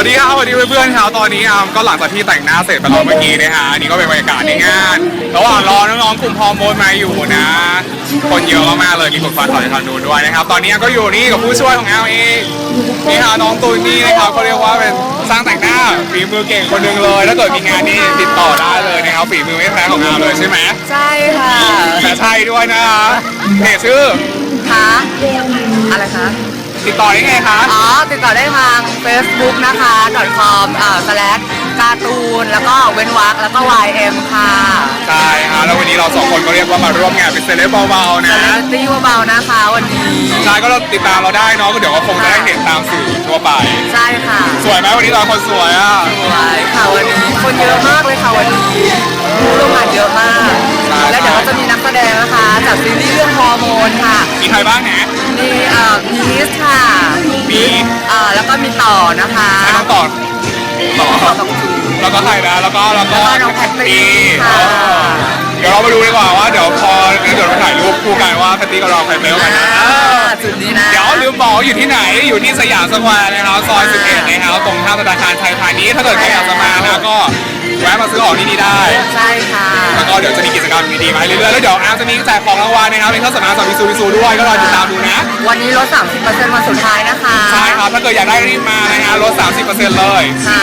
วัสดีครับสวัสดีเพื่อนๆครับตอนนี้อามก็หลังจากที่แต่งหน้าเสร็จไปแล้วเมื่อกี้นะฮะอันนี้ก็เป็นบรรยากาศในงานระหว่างรอน้องๆกลุ่มฮอร์โมนมาอยู่นะ คนเยอะมากๆเลยมีคนฟังถอยทางนู้นด้วยนะครับ ตอนนี้ก็อยู่นี่กับผู้ช่วยของแอลเองนี่ฮะน้องตูนนี่นะครับเขาเรียกว่าเป็นสร้างแต่งหน้าฝีมือเก่งคนหนึ่งเลยถ้าเกิดมีงานนี้ติดต่อได้เลยนะครับฝีมือไม่แพ้ของแอลเลยใช่ไหมใช่ค่ะแต่ใช่ด้วยนะเพจชื่อคะอะไรคะ ติดต่อได้ไงคะ อ๋อ ติดต่อได้ทาง Facebook นะคะ .com อ่า slash การ์ตูน แล้วก็เว้นวรรคแล้วก็ ym ค่ะ ใช่ฮะแล้ววันนี้เราสองคนก็เรียกว่ามาร่วมงานเป็นเซเลบเบาๆนะเซเลบริตี้เบาๆนะคะวันนี้ ใช่ก็เราติดตามเราได้เนาะก็เดี๋ยวก็คงจะได้เห็นตามสื่อทั่วไป ใช่ค่ะสวยไหมวันนี้เราคนสวยอะ สวยค่ะวันนี้ คนเยอะมากเลยค่ะวันนี้ รบ้างนะมีเอ่อพีชค่ะมีเอ่อแล้วก็มีต่อนะคะใช่น้องต่อต่อต่อกับจูแล้วก็ใครนะแล้วก็แล้วก็แล้วก็น้องแพตตี้เอค่ะอเดี๋ยวเรามาดูดีกว่าว่าเดี๋ยวพอเดี๋ยวเราถ่ายรูปคู่กันว่าแพตตี้กับเราใครเป็นกันนะเออจุดนี้นะ เดี๋ยวลืมบอกว่าอยู่ที่ไหนอยู่ที่สยามสแควร์นะครับซอย11นะครับตรงข้ามธนาคารไทยพาณิชย์ถ้าเกิดใครอยากจะมานะก็แวะมาซื้อของที่นี่ได้ใช่ค่ะแล้วก็ เดี๋ยวจะมีกิจกรรมดีๆมาให้เรื่อยๆแล้วเดี๋ยวอาร์มจะมีแจกของรางวัลนะครับเป็นเครื่องสำอางจากวิซูวิซูด้วยก็รอติดตามดูนะวันนี้ลด30%วันสุดท้ายนะคะ ใช่ครับถ้าเกิดอยากได้รีบมานะฮะลด30%เลย ค่ะ